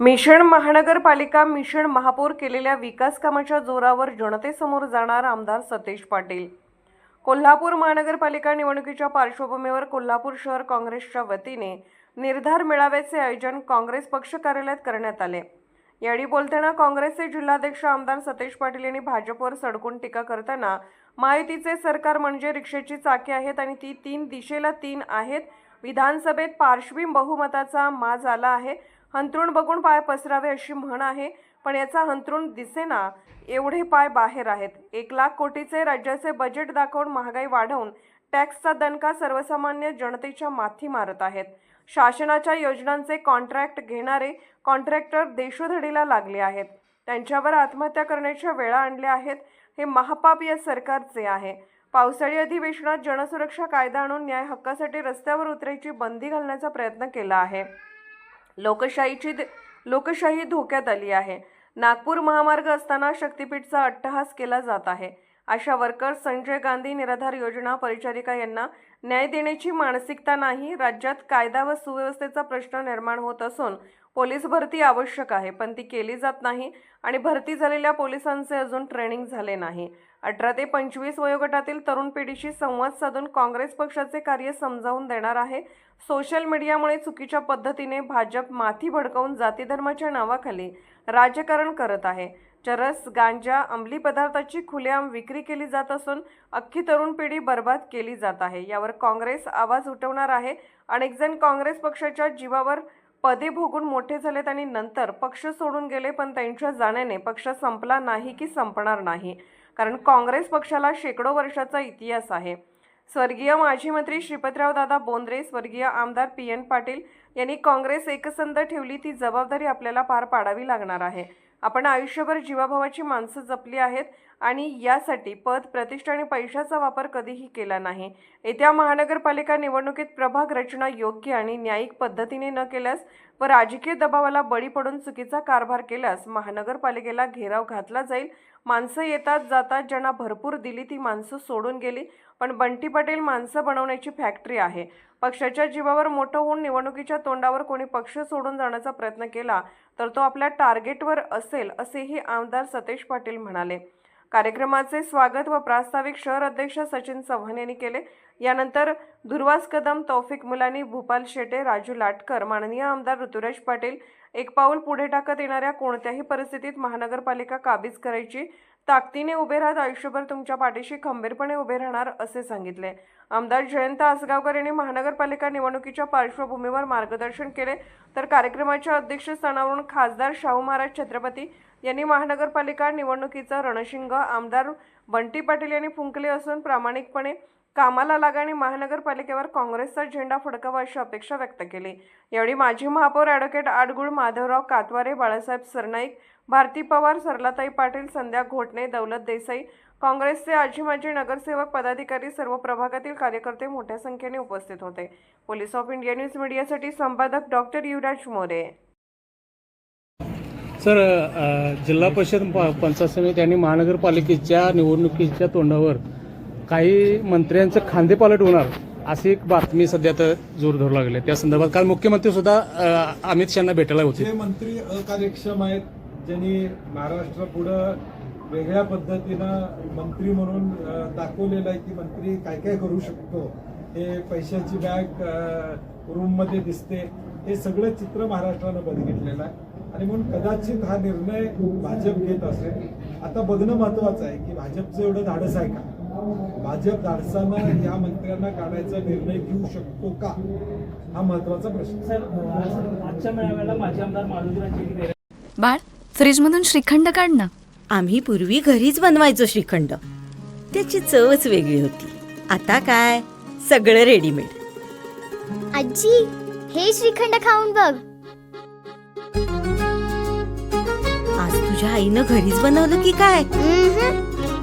Mission महानगरपालिका mission महापौर केलेल्या विकास कामाच्या जोरावर जनतेसमोर जाणार आमदार सतेज पाटील. कोल्हापूर महानगरपालिका निवडणुकीच्या पार्श्वभूमीवर कोल्हापूर शहर काँग्रेसच्या वतीने निर्धार मेळाव्याचे आयोजन काँग्रेस पक्ष कार्यालयात करण्यात आले. यावेळी बोलताना काँग्रेसचे जिल्हाध्यक्ष आमदार सतेज पाटील यांनी भाजपवर सडकून टीका करताना महायुतीचे सरकार म्हणजे रिक्षेची चाके आहेत आणि ती तीन दिशेला तीन आहेत विधानसभेत पार्श्वी बहुमताचा माज आला आहे. हंतरुण बघून पाय पसरावे अशी म्हण आहे. पण याचा हंतरुण दिसेना एवढे पाय बाहेर आहेत. एक लाख कोटीचे राज्याचे बजेट दाखवून महागाई वाढवून टॅक्सचा दणका सर्वसामान्य जनतेच्या माथी मारत आहेत. शासनाच्या योजनांचे कॉन्ट्रॅक्ट घेणारे कॉन्ट्रॅक्टर देशोधडीला लागले आहेत. त्यांच्यावर आत्महत्या करण्याच्या वेळा आणल्या आहेत. हे महापाप या सरकारचे आहे. पावसाळी अधिवेशनात जनसुरक्षा कायदा आणून न्याय हक्कासाठी रस्त्यावर उतरायची बंदी घालण्याचा प्रयत्न केला आहे. लोकशाहीची लोकशाही धोक्यात आली आहे. नागपूर महामार्ग असताना शक्तीपीठचा अट्टहास केला जात आहे. अशा वर्कर्स संजय गांधी निराधार योजना परिचारिका यांना न्याय देण्याची मानसिकता नाही राज्यात कायदा व सुव्यवस्थेचा प्रश्न निर्माण होत असून पोलीस भरती आवश्यक आहे पण ती केली जात नाही आणि भरती झालेल्या पोलिसांचे अजून ट्रेनिंग झाले नाही. अठरा ते पंचवीस वयोगटातील तरुण पिढीशी संवाद साधून काँग्रेस पक्षाचे कार्य समजावून देणार आहे. सोशल मीडियामुळे चुकीच्या पद्धतीने भाजप माथी भडकवून जातीधर्माच्या नावाखाली राजकारण करत आहे. चरस गांजा अंमली पदार्थाची खुलेआम विक्री केली जात असून अख्खी तरुण पिढी बर्बाद केली जात आहे. यावर काँग्रेस आवाज उठवणार आहे. अनेक जण काँग्रेस पक्षाच्या जीवावर पदे भोगून मोठे झालेत आणि नंतर पक्ष सोडून गेले पण त्यांच्या जाण्याने पक्ष संपला नाही की संपणार नाही. कारण काँग्रेस पक्षाला शेकडो वर्षाचा इतिहास आहे. स्वर्गीय माजी मंत्री श्रीपतराव दादा बोंद्रे स्वर्गीय आमदार पी एन पाटील यांनी काँग्रेस एकसंध ठेवली ती जबाबदारी आपल्याला पार पाडावी लागणार आहे. आपण आयुष्यभर जीवाभावाची माणसं जपली आहेत आणि यासाठी पद प्रतिष्ठा आणि पैशाचा वापर कधीही केला नाही. येत्या महानगरपालिका निवडणुकीत प्रभाग रचना योग्य आणि न्यायिक पद्धतीने न केल्यास व राजकीय दबावाला बळी पडून चुकीचा कारभार केल्यास महानगरपालिकेला घेराव घातला जाईल माणसं येतात जातात ज्यांना भरपूर दिली ती माणसं सोडून गेली. पण बंटी पटेल माणसं बनवण्याची फॅक्टरी आहे. पक्षाच्या जीवावर मोठं होऊन निवडणुकीच्या तोंडावर कोणी पक्ष सोडून जाण्याचा प्रयत्न केला तर तो आपल्या टार्गेटवर असेल असेही आमदार सतेज पाटील म्हणाले. कार्यक्रमाचे स्वागत व प्रास्ताविक शहर अध्यक्ष सचिन चव्हाण यांनी केले. यानंतर दुर्वास कदम तौफिक मुलानी भूपाल शेटे राजू लाटकर माननीय आमदार ऋतुराज पाटील एक पाऊल पुढे टाकत येणाऱ्या कोणत्याही परिस्थितीत महानगरपालिका काबीज करायची ताकदीने उभे राहत आयुष्यभर तुमच्या पाठीशी खंबीरपणे उभे राहणार असे सांगितले. आमदार जयंत आसगावकर यांनी महानगरपालिका निवडणुकीच्या पार्श्वभूमीवर मार्गदर्शन केले. तर कार्यक्रमाच्या अध्यक्षस्थानावरून खासदार शाहू महाराज छत्रपती यांनी महानगरपालिका निवडणुकीचं रणशिंग आमदार बंटी पाटील यांनी फुंकले असून प्रामाणिकपणे कामाला लागा आणि महानगरपालिकेवर काँग्रेसचा झेंडा फडकावा अशी अपेक्षा व्यक्त केली. यावेळी माजी महापौर ॲडव्होकेट आडगुळ माधवराव कातवारे बाळासाहेब सरनाईक भारती पवार सरलाताई पाटील संध्या घोटणे दौलत देसाई काँग्रेसचे आजी माजी नगरसेवक पदाधिकारी सर्व प्रभागातील कार्यकर्ते मोठ्या संख्येने उपस्थित होते. पोलीस ऑफ इंडिया न्यूज मीडियासाठी संपादक डॉक्टर युवराज मोरे. सर जिल्हा परिषद पंचायत समिती आणि महानगरपालिकेच्या निवडणुकीच्या तोंडावर काही मंत्र्यांचं खांदेपालट होणार अशी एक बातमी सध्या तर जोर धरू लागले त्या संदर्भात काल मुख्यमंत्री सुद्धा अ, अमित शहाना भेटायला होते. जे मंत्री अकार्यक्षम आहेत ज्यांनी महाराष्ट्र पुढं वेगळ्या पद्धतीनं मंत्री म्हणून दाखवलेलं आहे की मंत्री काय काय करू शकतो हे पैशाची बॅग रूममध्ये दिसते हे सगळं चित्र महाराष्ट्रानं बघितलेलं आहे. आणि म्हणून कदाचित हा निर्णय भाजप घेत असेल. आता बघणं महत्वाचं आहे की भाजपचं एवढं धाडस आहे का? भाजप धाडसानं या मंत्र्यांना काढायचा निर्णय घेऊ शकतो का? हा महत्त्वाचा प्रश्न. आहे. आजच्या मेळाव्याला माजी आमदार माधुरीराजे बाळ फ्रीजमधून श्रीखंड काढ ना. आम्ही पूर्वी घरीच बनवायचो श्रीखंड. त्याची चवच वेगळी होती. आता काय? सगळं रेडीमेड आजी हे श्रीखंड खाऊन बघ. आज तुझ्या आईनं घरीच बनवलं की काय.